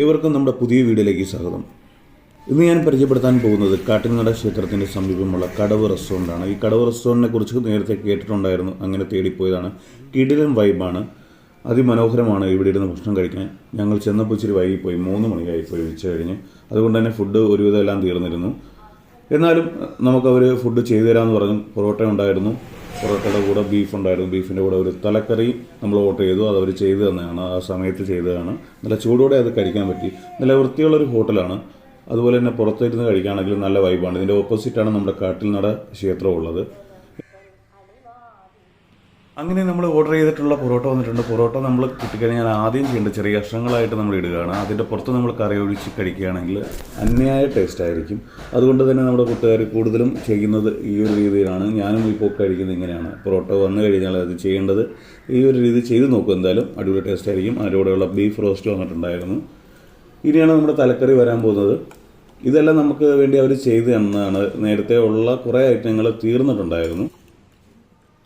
ഏവർക്കും നമ്മുടെ പുതിയ വീഡിയോയിലേക്ക് സ്വാഗതം. ഇന്ന് ഞാൻ പരിചയപ്പെടുത്താൻ പോകുന്നത് കാട്ടിൽനട ക്ഷേത്രത്തിന്റെ സമീപമുള്ള കടവ് റെസ്റ്റോറന്റാണ് ഈ കടവ് റെസ്റ്റോറന്റിനെ കുറിച്ച് നേരത്തെ കേട്ടിട്ടുണ്ടായിരുന്നു. അങ്ങനെ തേടിപ്പോയതാണ്. കിടിലൻ വൈബാണ് അതിമനോഹരമാണ് ഇവിടെ ഇരുന്ന് ഭക്ഷണം കഴിക്കാൻ. ഞങ്ങൾ ചെന്നപ്പോൾ ഇച്ചിരി വൈകിപ്പോയി. മൂന്ന് മണിയായിപ്പോയി ഉച്ച കഴിഞ്ഞ്. അതുകൊണ്ട് തന്നെ ഫുഡ് ഒരുവിധം എല്ലാം തീർന്നിരുന്നു. എന്നാലും നമുക്കവർ ഫുഡ് ചെയ്തു തരാമെന്ന് പറഞ്ഞു പൊറോട്ട ഉണ്ടായിരുന്നു. പൊറോട്ടയുടെ കൂടെ ബീഫ് ഉണ്ടായിരുന്നു. ബീഫിന്റെ കൂടെ ഒരു തലക്കറി നമ്മൾ ഓർഡർ ചെയ്തു. അത് അവർ ചെയ്തു തന്നെയാണ്. ആ സമയത്ത് ചെയ്തതാണ്. നല്ല ചൂടോടെ അത് കഴിക്കാൻ പറ്റി. നല്ല വൃത്തിയുള്ളൊരു ഹോട്ടലാണ്. അതുപോലെ തന്നെ പുറത്തിരുന്ന് കഴിക്കുകയാണെങ്കിൽ നല്ല വൈബാണ് ഇതിന്റെ ഓപ്പോസിറ്റാണ് നമ്മുടെ കാട്ടിൽ നട ക്ഷേത്രം ഉള്ളത്. അങ്ങനെ നമ്മൾ ഓർഡർ ചെയ്തിട്ടുള്ള പൊറോട്ട വന്നിട്ടുണ്ട്. പൊറോട്ട നമ്മൾ കിട്ടിക്കഴിഞ്ഞാൽ ആദ്യം ചെയ്യേണ്ട ചെറിയ കഷ്ണങ്ങളായിട്ട് നമ്മൾ ഇടുകയാണ്. അതിന്റെ പുറത്ത് നമ്മൾ കറി ഒഴിച്ച് കഴിക്കുകയാണെങ്കിൽ അന്യായ ടേസ്റ്റ് ആയിരിക്കും. അതുകൊണ്ട് തന്നെ നമ്മുടെ കൂട്ടുകാർ കൂടുതലും ചെയ്യുന്നത് ഈ ഒരു രീതിയിലാണ്. ഞാനും ഇപ്പോൾ കഴിക്കുന്നത് ഇങ്ങനെയാണ്. പൊറോട്ട വന്നു കഴിഞ്ഞാൽ അത് ചെയ്യേണ്ടത് ഈ ഒരു രീതി ചെയ്ത് നോക്കും എന്തായാലും. അടിപൊളി ടേസ്റ്റ് ആയിരിക്കും. അതിലൂടെയുള്ള ബീഫ് റോസ്റ്റ് വന്നിട്ടുണ്ടായിരുന്നു. ഇനിയാണ് നമ്മുടെ തലക്കറി വരാൻ പോകുന്നത്. ഇതെല്ലാം നമുക്ക് വേണ്ടി അവർ ചെയ്തു തന്നതാണ് നേരത്തെ ഉള്ള കുറേ ഐറ്റങ്ങൾ തീർന്നിട്ടുണ്ടായിരുന്നു.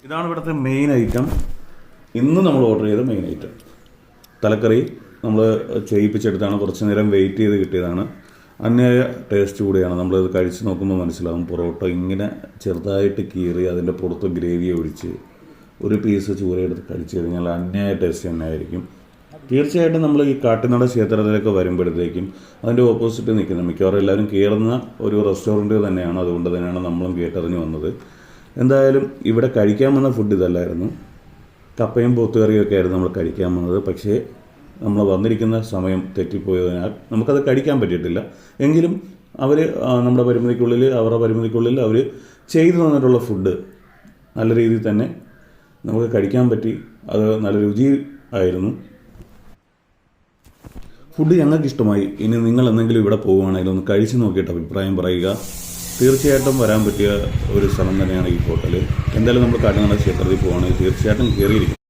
ഇതാണ് ഇവിടുത്തെ മെയിൻ ഐറ്റം ഇന്ന് നമ്മൾ ഓർഡർ ചെയ്ത മെയിൻ ഐറ്റം തലക്കറി നമ്മൾ ചെയ്യിപ്പിച്ചെടുത്താണ്. കുറച്ച് നേരം വെയിറ്റ് ചെയ്ത് കിട്ടിയതാണ്. അന്യായ ടേസ്റ്റ് കൂടിയാണ്. നമ്മളിത് കഴിച്ച് നോക്കുമ്പോൾ മനസ്സിലാവും പൊറോട്ട ഇങ്ങനെ ചെറുതായിട്ട് കീറി അതിന്റെ പുറത്ത് ഗ്രേവി ഒഴിച്ച് ഒരു പീസ് ചൂരയെടുത്ത് കഴിച്ചു കഴിഞ്ഞാൽ അന്യായ ടേസ്റ്റ് തന്നെ ആയിരിക്കും. തീർച്ചയായിട്ടും നമ്മൾ ഈ കാട്ടിനട ക്ഷേത്രത്തിലേക്ക് വരുമ്പോഴത്തേക്കും അതിന്റെ ഓപ്പോസിറ്റ് നിൽക്കുന്നത് മിക്കവാറും എല്ലാവരും കയറുന്ന ഒരു റെസ്റ്റോറന്റ് തന്നെയാണ്. അതുകൊണ്ട് തന്നെയാണ് നമ്മളും കേട്ടറിഞ്ഞ് വന്നത്. എന്തായാലും ഇവിടെ കഴിക്കാൻ വന്ന ഫുഡ് ഇതല്ലായിരുന്നു. കപ്പയും പോത്തുകറിയും ഒക്കെ ആയിരുന്നു നമ്മൾ കഴിക്കാൻ വന്നത്. പക്ഷേ നമ്മൾ വന്നിരിക്കുന്ന സമയം തെറ്റിപ്പോയതിനാൽ നമുക്കത് കഴിക്കാൻ പറ്റിയിട്ടില്ല. എങ്കിലും അവർ നമ്മുടെ പരിമിതിക്കുള്ളിൽ അവരുടെ പരിമിതിക്കുള്ളിൽ അവർ ചെയ്തു തന്നിട്ടുള്ള ഫുഡ് നല്ല രീതിയിൽ തന്നെ നമുക്ക് കഴിക്കാൻ പറ്റി. അത് നല്ല രുചി ആയിരുന്നു. ഫുഡ് ഞങ്ങൾക്ക് ഇഷ്ടമായി ഇനി നിങ്ങൾ എന്തെങ്കിലും ഇവിടെ പോവുകയാണെങ്കിൽ ഒന്ന് കഴിച്ചു നോക്കിയിട്ട് അഭിപ്രായം പറയുക. തീർച്ചയായിട്ടും വരാൻ പറ്റിയ ഒരു സ്ഥലം തന്നെയാണ് ഈ ഹോട്ടൽ എന്തായാലും നമ്മൾ കാട്ടിനാട് ക്ഷേത്രത്തിൽ പോവുകയാണെങ്കിൽ തീർച്ചയായിട്ടും കയറിയിരിക്കും